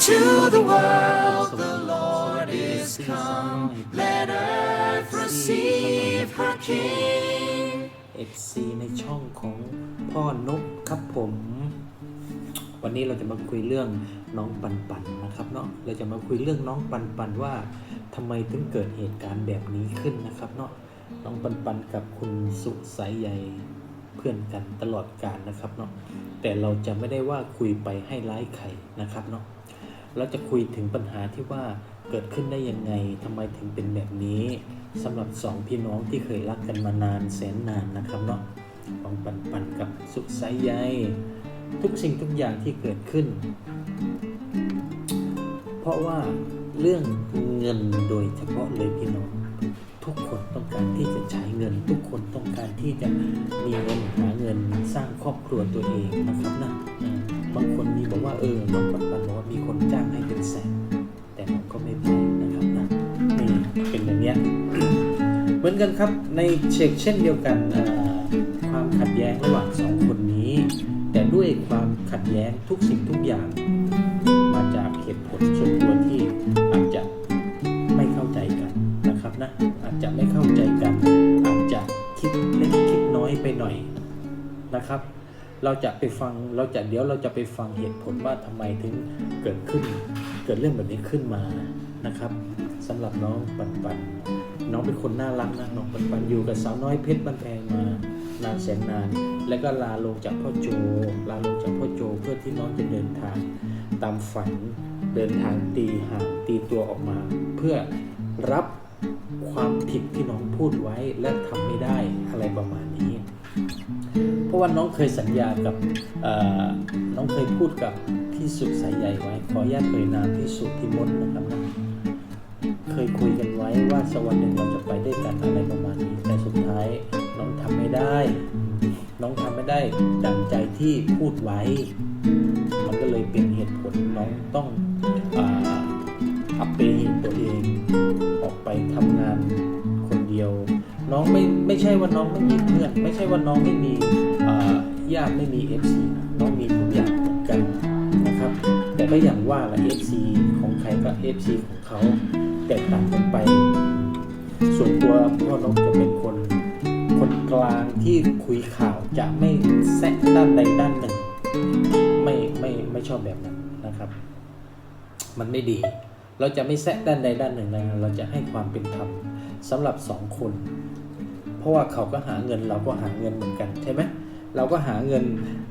to the world the Lord is come. Let earth receive her King. FC ในช่องของพ่อนกครับผม วันนี้เราจะมาคุยเรื่องน้องปันปันนะครับเนาะ เราจะมาคุยเรื่องน้องปันปันว่าทำไมถึงเกิดเหตุการณ์แบบนี้ขึ้นนะครับเนาะ น้องปันปันกับคุณสุสายใยเพื่อนกันตลอดกาลนะครับเนาะ แต่เราจะไม่ได้ว่าคุยไปให้ร้ายใครนะครับเนาะ เราจะคุยถึงปัญหาที่ว่าเกิดขึ้นได้ยังไงทำไมถึงเป็นแบบนี้สำหรับสองพี่น้องที่เคยรักกันมานานแสนนานนะครับเนาะน้องปันปันกับสุสายใยทุกสิ่งทุกอย่างที่เกิดขึ้น เพราะว่าเรื่องเงินโดยเฉพาะเลยพี่น้อง ทุกคนต้องการที่จะใช้เงิน ทุกคนต้องการที่จะมีเงินหาเงินสร้างครอบครัวตัวเองนะครับนะ บางคนมีบอกว่าเออน้องปันปันบอกว่ามีคนจ้างให้เป็นแสนแต่มันก็ไม่ไปนะครับนะนี่เป็นอย่างเนี้ยเหมือนกันครับในเช็คเช่นเดียวกันความขัดแย้งระหว่างสองคนนี้ แต่ด้วยความขัดแย้งทุกสิ่งทุกอย่าง เราจะไปฟังเราจะเดี๋ยวเราจะไปฟังเหตุผลว่าทำไมถึงเกิดขึ้น เกิดเรื่องแบบนี้ขึ้นมานะครับสำหรับน้องปันปันน้องเป็นคนน่ารักนะน้องปันปันอยู่กับสาวน้อยเพชรบ้านแพงมานานแสนนาน แล้วก็ลาลงจากพ่อโจ ลาลงจากพ่อโจเพื่อที่น้องจะเดินทางตามฝันเดินทางตีห่างตีตัวออกมา เพื่อรับความผิดที่น้องพูดไว้และทำไม่ได้อะไรประมาณนี้ เพราะว่าน้องเคยสัญญากับน้องเคยพูดกับพี่สุสายใหญ่ไว้ ขออนุญาตเอ่ยนามพี่สุพิมลนะครับนะเคยคุยกันไว้ว่าสักวันหนึ่งเราจะไปด้วยกันอะไรประมาณนี้ แต่สุดท้ายน้องทำไม่ได้ น้องทำไม่ได้ดังใจที่พูดไว้ มันก็เลยเป็นเหตุผลน้องต้องอัปเปตัวเองออกไปทำงานคนเดียว น้องไม่ไม่ใช่ว่าน้องไม่มีเพื่อน ไม่ใช่ว่าน้องไม่มี อ่าญาติไม่มีเอฟซีน้องมีทุกอย่างเหมือนกันนะครับ แต่ก็อย่างว่าละเอฟซีของใครก็เอฟซีของเขาแตกต่างกันไป ส่วนตัวพ่อนกจะเป็นคน คนกลางที่คุยข่าวจะไม่แซะด้านใดด้านหนึ่ง ไม่ไม่ไม่ชอบแบบนั้นนะครับ มันไม่ดี เราจะไม่แซะด้านใดด้านหนึ่งนะเราจะให้ความเป็นธรรมสำหรับสองคน เพราะว่าเขาก็หาเงินเราก็หาเงินเหมือนกันใช่ไหม เราก็หาเงิน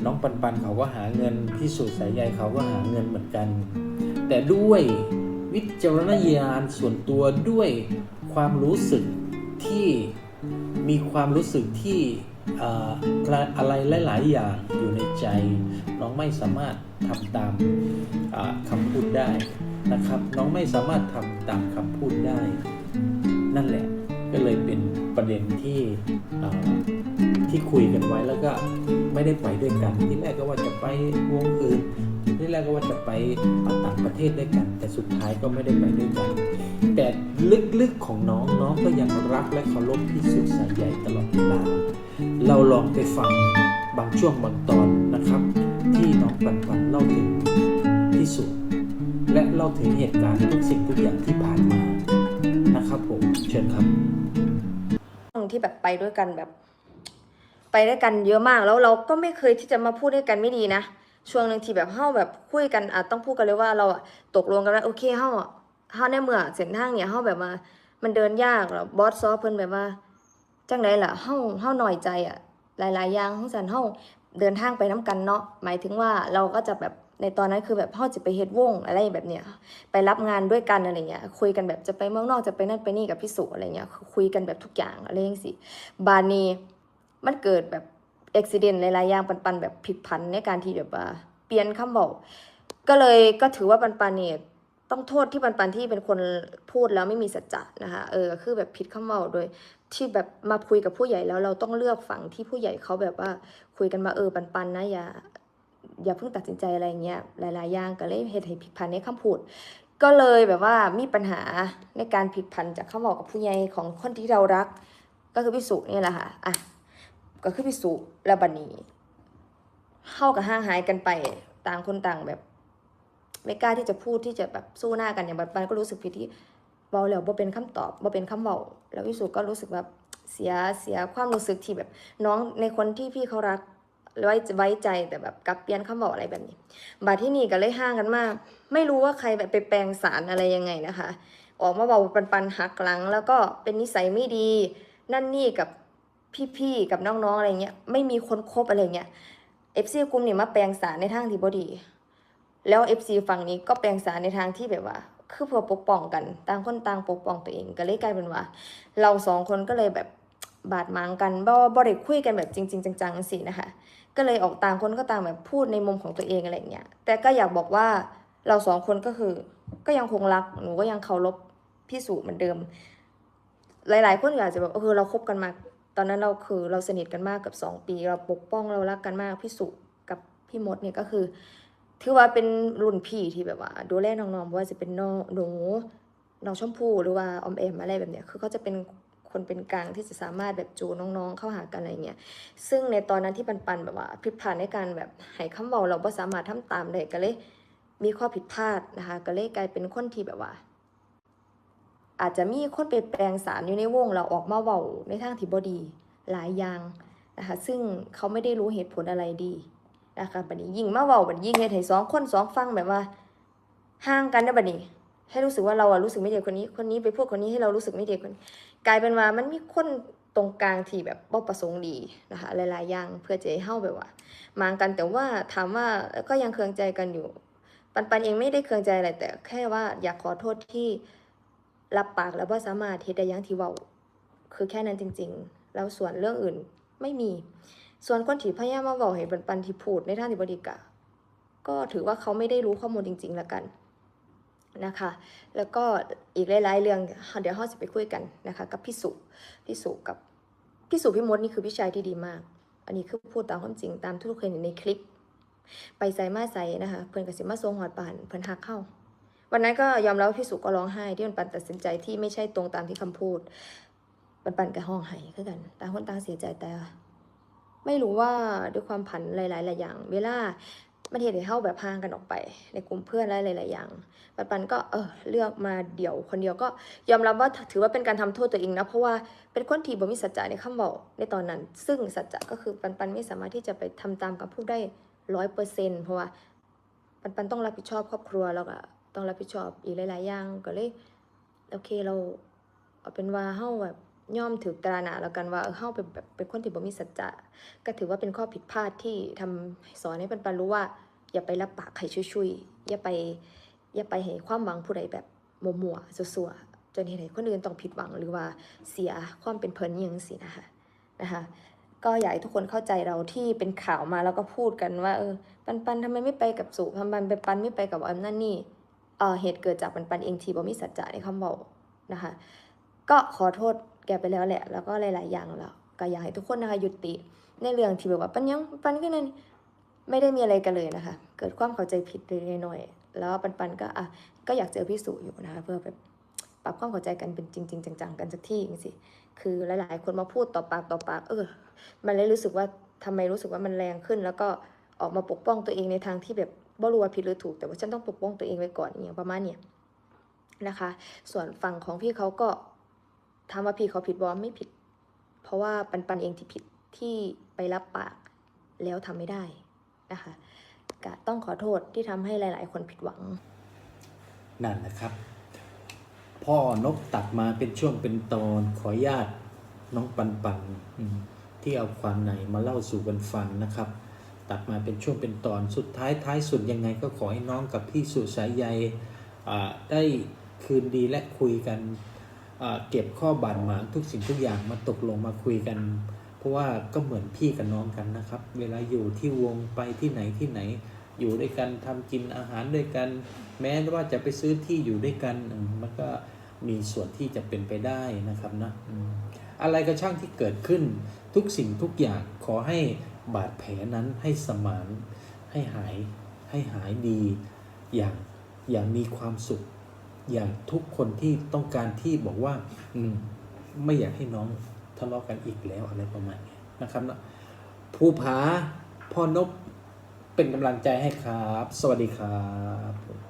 น้องปันปันเขาก็หาเงินพี่สุดสายใยเขาก็หาเงินเหมือนกัน แต่ด้วยวิจารณญาณส่วนตัวด้วยความรู้สึกที่มีความรู้สึกที่อะไรหลาย ๆ อย่างอยู่ในใจ น้องไม่สามารถทำตามคำพูดได้นะครับ น้องไม่สามารถทำตามคำพูดได้ นั่นแหละก็เลยเป็นประเด็นที่ ที่คุยกันไว้แล้วก็ไม่ได้ไปด้วยกัน ที่แรกก็ว่าจะไปวงอื่น ที่แรกก็ว่าจะไปต่างประเทศด้วยกัน แต่สุดท้ายก็ไม่ได้ไปด้วยกัน แต่ลึกๆของน้องน้องก็ยังรักและเคารพพี่สุดสายใหญ่ตลอดเวลาเราลองไปฟังบางช่วงบางตอนนะครับ ที่น้องปันปันเล่าถึงพี่สุและเล่าถึงเหตุการณ์ทุกสิ่งทุกอย่างที่ผ่านมานะครับผมเชิญครับที่แบบไปด้วยกันแบบ ไปด้วยกันเยอะมากแล้วเราก็ไม่เคยที่จะมาพูดด้วยกันไม่ดีนะช่วงหนึ่งที่แบบเฮาแบบคุยกันอาจต้องพูดกันเลยว่าเราอะตกลงกันว่าโอเคเฮาอะเฮาในเมื่อเส้นทางเนี่ยเฮาแบบว่ามันเดินยากแล้วบอสซอเพิ่นแบบว่าจังไดล่ะเฮาเฮาหน่อยใจอะหลายๆอย่างทั้งสันเฮาเดินทางไปน้กันเนาะหมายถึงว่าเราก็จะแบบในตอนนั้นคือแบบเฮาจะไปเฮ็ดวงอะไรแบบเนี้ยไปรับงานด้วยกันอะไรเงี้ยคุยกันแบบจะไปเมืองนอกจะไปนั่นไปนี่กับพี่สุอะไรเงี้ยคุยกันแบบทุกอย่างอะไรอย่างสิบานนี้ มันเกิดแบบอุบิเหตุหลายๆอย่างปันๆแบบผิดพันในการที่แบบว่าเปลี่ยนคำบอก ก็เลยก็ถือว่าปันปันเนี่ยต้องโทษที่ปันปันที่เป็นคนพูดแล้วไม่มีสัจจะนะคะเออคือแบบผิดคำบอกโดย ที่แบบมาคุยกับผู้ใหญ่แล้วเราต้องเลือกฝั่งที่ผู้ใหญ่เขาแบบว่าคุยกันมาเออปันปันนะอย่าอย่าเพิ่งตัดสินใจอะไรเงี้ยหลาย ๆ อย่างก็เลยเหตุให้ผิดพันในคำพูด ก็เลยแบบว่ามีปัญหาในการผิดพันจากคำบอกกับผู้ใหญ่ของคนที่เรารัก ก็คือพี่สุนี่แหละค่ะอะ ก็คือพี่สุและบันนี้เข้ากับห่างหายกันไปต่างคนต่างแบบ ไม่กล้าที่จะพูดที่จะแบบสู้หน้ากันอย่างปันปันก็รู้สึกผิดที่เบาแล้วบ่เป็นคำตอบบ่เป็นคำเบาแล้วพี่สุก็รู้สึกแบบเสียเสียความรู้สึกที่แบบ น้องในคนที่พี่เขารักไว้ไว้ใจแต่แบบกลับเปลี่ยนคำบอกอะไรแบบนี้ บาดที่นี่ก็เลยห่างกันมาก ไม่รู้ว่าใครแบบไปแปลงสารอะไรยังไงนะคะ ออกมาบอกว่าปันปันหักหลัง แล้วก็เป็นนิสัยไม่ดี นั่นนี่กับ พี่ๆกับน้องๆอะไรเงี้ยไม่มีคนคบอะไรเงี้ยเอฟซีกลุ่มนี่มาแปลงสารในทางที่บดี แล้วเอฟซีฝั่งนี้ก็แปลงสารในทางที่แบบว่า คือเพื่อปกป้องกันต่างคนต่างปกป้องตัวเองก็เลยกลายเป็นว่า เราสองคนก็เลยแบบบาดหมางกันบ่บ่ได้คุยกันแบบจริง ๆ จังๆสินะคะก็เลยออกต่างคนก็ต่างแบบพูดในมุมของตัวเองอะไรเงี้ยแต่ก็อยากบอกว่าเราสองคนก็คือ ก็ยังคงรักหนูก็ยังเคารพพี่สุเหมือนเดิม หลาย ๆ คนอาจจะแบบเออเราคบกันมา ตอนนั้นเราคือเราสนิทกันมากกับสองปี เราปกป้องเรารักกันมากพี่สุกับพี่มดเนี่ยก็คือ ถือว่าเป็นรุ่นพี่ที่แบบว่า ดูแลน้องๆว่าจะเป็นน้องหนูน้องชมพู่หรือว่าอมแอมอะไรแบบเนี้ยคือเขาจะเป็นคนเป็นกลางที่จะสามารถแบบจูน้องๆเข้าหากันอะไรเงี้ย ซึ่งในตอนนั้นที่ปันปันแบบว่าผิดพลาดในการแบบให้คำเบาเราไม่สามารถทำตามได้ก็เลย มีข้อผิดพลาดนะคะ ก็เลยกลายเป็นคนที่แบบว่า อาจจะมีคนไปแปลงสารอยู่ในวงเราออกมาเบาในทางที่บดีหลายอย่างนะคะซึ่งเขาไม่ได้รู้เหตุผลอะไรดีนะคะบัดนี้ยิ่งมาเบาบัดยิ่งเฮ็ดให้สองคนสองฟังแบบว่าห่างกันนะบัดนี้ให้รู้สึกว่าเราอะรู้สึกไม่ดีกับคนนี้คนนี้ไปพูดคนนี้ให้เรารู้สึกไม่ดีกับคนนี้กลายเป็นว่ามันมีคนตรงกลางที่แบบบ่ประสงค์ดีนะคะหลายๆอย่างเพื่อจะให้เฮาแบบว่ามางกันแต่ว่าถามว่าก็ยังเคืองใจกันอยู่ ปันปันเองไม่ได้เคืองใจอะไรแต่แค่ว่าอยากขอโทษที่ รับปากแล้วว่าสามารถเฮ็ดได้ย่างที่เว้าคือแค่นั้นจริง ๆ แล้วส่วนเรื่องอื่นไม่มี ส่วนคนที่พยายามมาบอกให้ปันปันที่พูดในทางที่บดีกะ ก็ถือว่าเขาไม่ได้รู้ข้อมูลจริง ๆ แล้วกันนะคะ แล้วก็อีกหลายๆเรื่องเดี๋ยวเราจะไปคุยกันนะคะ กับพี่สุพี่สุกับพี่สุพี่มดนี่คือพี่ชายที่ดีมาก อันนี้คือพูดตามความจริงตามทุกคนเห็นในคลิป ไปใส่มาใส่นะคะ เพื่อนกับสิมาทรงหอดปานเพื่อนหักเข้า วันนั้นก็ยอมรับว่าพี่สุก็ร้องไห้ที่มันปันตัดสินใจที่ไม่ใช่ตรงตามที่คำพูด ปันปันกับห้องไห้คือกันต่างคนต่างเสียใจแต่ไม่รู้ว่าด้วยความผันหลายๆหลายอย่าง เวลามันเหตุให้เข้าแบบห่างกันออกไป ในกลุ่มเพื่อนหลายๆหลายอย่าง ปันปันก็เออเลือกมาเดี่ยวคนเดียวก็ยอมรับว่าถือว่าเป็นการทำโทษตัวเองนะเพราะว่าเป็นคนที่บ่มีสัจจะในคำบอกในตอนนั้น ซึ่งสัจจะก็คือปันปันไม่สามารถที่จะไปทำตามคำพูดได้ร้อยเปอร์เซ็นต์เพราะว่าปันปันต้องรับผิดชอบครอบครัวแล้วก็ ต้องรับผิดชอบอีกหลาย ๆ อย่างก็เลยโอเคเราเอาเป็นว่าเฮาแบบย่อมถือตราหนาแล้วกันว่าเฮาเป็นแบบเป็นคนที่บ่มีสัจจะก็ถือว่าเป็นข้อผิดพลาดที่ทำสอนให้ปันปันรู้ว่า อย่าไปรับปากใครชุยๆอย่าไปอย่าไปให้ความหวังผู้ใดแบบมัวๆสัวๆจนเห็นให้คนอื่นต้องผิดหวังหรือว่าเสียความเป็นเพลินยังสินะคะนะคะก็อยากให้ทุกคนเข้าใจเราที่เป็นข่าวมาแล้วก็พูดกันว่าเออปันปันทำไมไม่ไปกับสุปันปันไปปันไม่ไปกับอันนั่นนี่ เหตุเกิดจากปันปันเองที่บ่มีสัจจะในคำบอกนะคะ ก็ขอโทษแกไปแล้วแหละ แล้วก็หลาย ๆ อย่างแล้วก็อยากให้ทุกคนนะคะยุติ ในเรื่องที่แบบว่าปันยังปันก็นั่นไม่ได้มีอะไรกันเลยนะคะ เกิดความเข้าใจผิดเล็กน้อยแล้วปันปันก็อะก็อยากเจอพี่สุอยู่นะคะเพื่อแบบปรับความเข้าใจกันเป็นจริงๆจังๆกันสักที่จริงๆคือหลาย ๆ คนมาพูดต่อปากต่อปากเออ มันเลยรู้สึกว่าทำไมรู้สึกว่ามันแรงขึ้น แล้วก็ออกมาปกป้องตัวเองในทางที่แบบ บ่รู้ว่าผิดหรือถูก แต่ว่าฉันต้องปกป้องตัวเองไว้ก่อนอย่างประมาณเนี้ยนะคะ ส่วนฝั่งของพี่เขาก็ถามว่าพี่เขาผิดบอมไม่ผิด เพราะว่าปันปันเองที่ผิดที่ไปรับปากแล้วทำไม่ได้นะคะก็ต้องขอโทษที่ทำให้หลาย ๆ คนผิดหวัง นั่นแหละครับ พ่อนกตัดมาเป็นช่วงเป็นตอนขอญาตน้องปันปันที่เอาความในมาเล่าสู่กันฟังนะครับ ตัดมาเป็นช่วงเป็นตอนสุดท้ายท้ายสุดยังไงก็ขอให้น้องกับพี่สุสายใยอ่ได้คืนดีและคุยกันเก็บข้อบาดหมางทุกสิ่งทุกอย่างมาตกลงมาคุยกัน เพราะว่าก็เหมือนพี่กับน้องกันนะครับ เวลาอยู่ที่วงไปที่ไหนที่ไหน อยู่ด้วยกันทำกินอาหารด้วยกัน แม้ว่าจะไปซื้อที่อยู่ด้วยกันมันก็มีส่วนที่จะเป็นไปได้นะครับนะอืมอะไรก็ช่างที่เกิดขึ้นทุกสิ่งทุกอย่างขอให้ บาดแผลนั้นให้สมานให้หายให้หายดี อย่างอย่างมีความสุข อย่างทุกคนที่ต้องการที่บอกว่า อืมไม่อยากให้น้องทะเลาะกันอีกแล้วอะไรประมาณนี้นะครับนะภูผาพ่อนบเป็นกำลังใจให้ครับ สวัสดีครับ